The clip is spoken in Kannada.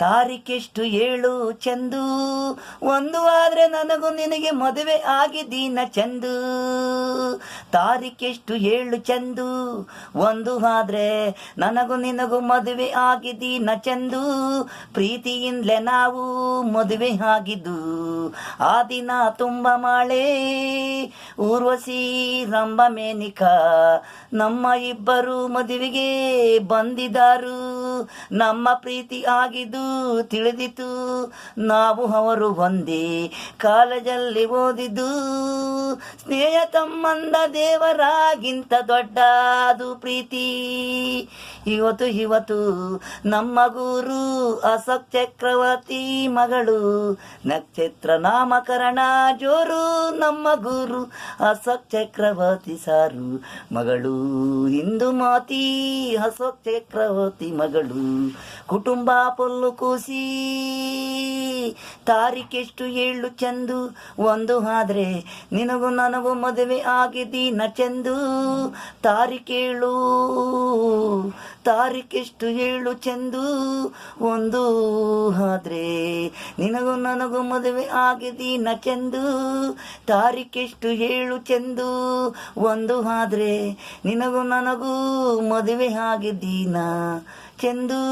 ತಾರೀಕೆಷ್ಟು ಏಳು ಚಂದು. ಒಂದು ಆದ್ರೆ ನನಗೂ ನಿನಗೆ ಮದುವೆ ಆಗಿದ್ದೀನ ಚಂದು. ತಾರೀಕೆಷ್ಟು ಏಳು ಚಂದು. ಒಂದು ಆದ್ರೆ ನನಗೂ ನಿನಗೂ ಮದುವೆ ಆಗಿದ್ದೀನ ಚಂದು. ಪ್ರೀತಿಯಿಂದಲೇ ನಾವು ಮದುವೆ ಆಗಿದ್ದು. ಆ ದಿನ ತುಂಬ ಮಳೆ. ಊರ್ವಶಿ ರಂಭ ಮೇನಿಕ ನಮ್ಮ ಇಬ್ಬರು ಮದುವೆಗೆ ಬಂದಿದ್ದಾರು ನಮ್ಮ ಪ್ರೀತಿ ಆಗಿದ್ದು ತಿಳಿದಿತು. ನಾವು ಅವರು ಒಂದೇ ಕಾಲೇಜಲ್ಲಿ ಓದಿದ್ದು. ಸ್ನೇಹ ತಮ್ಮಂದ ದೇವರಾಗಿಂತ ದೊಡ್ಡದು ಪ್ರೀತಿ. ಇವತ್ತು ಇವತ್ತು ನಮ್ಮ ಗುರು ಅಶೋಕ್ ಚಕ್ರವರ್ತಿ ಮಗಳು ನಕ್ಷತ್ರ ನಾಮಕರಣ ಜೋರು. ನಮ್ಮ ಗುರು ಅಶೋಕ್ ಚಕ್ರವರ್ತಿ ಸಾರು ಮಗಳು. ಹಿಂದೂ ಮಾತಿ ಅಶೋಕ್ ಚಕ್ರವರ್ತಿ ಮಗಳು. ಕುಟುಂಬ ಪೊಲ್ಲು ಕೂಸಿ ತಾರೀಕೆಷ್ಟು ಹೇಳು ಚಂದು, ಒಂದು ಆದ್ರೆ ನಿನಗೂ ನನಗೂ ಮದುವೆ ಆಗಿದ್ದೀನ ಚಂದು. ತಾರೀಕೇಳು, ತಾರೀಕೆಷ್ಟು ಹೇಳು ಚಂದು, ಒಂದು ಆದ್ರೆ ನಿನಗೂ ನನಗೂ ಮದುವೆ ಆಗಿದ್ದೀನ ಚಂದು. ತಾರೀಕೆಷ್ಟು ಹೇಳು ಚಂದು, ಒಂದು ಆದ್ರೆ ನಿನಗೂ ನನಗೂ ಮದುವೆ ಆಗಿದ್ದೀನ ಚಂದು.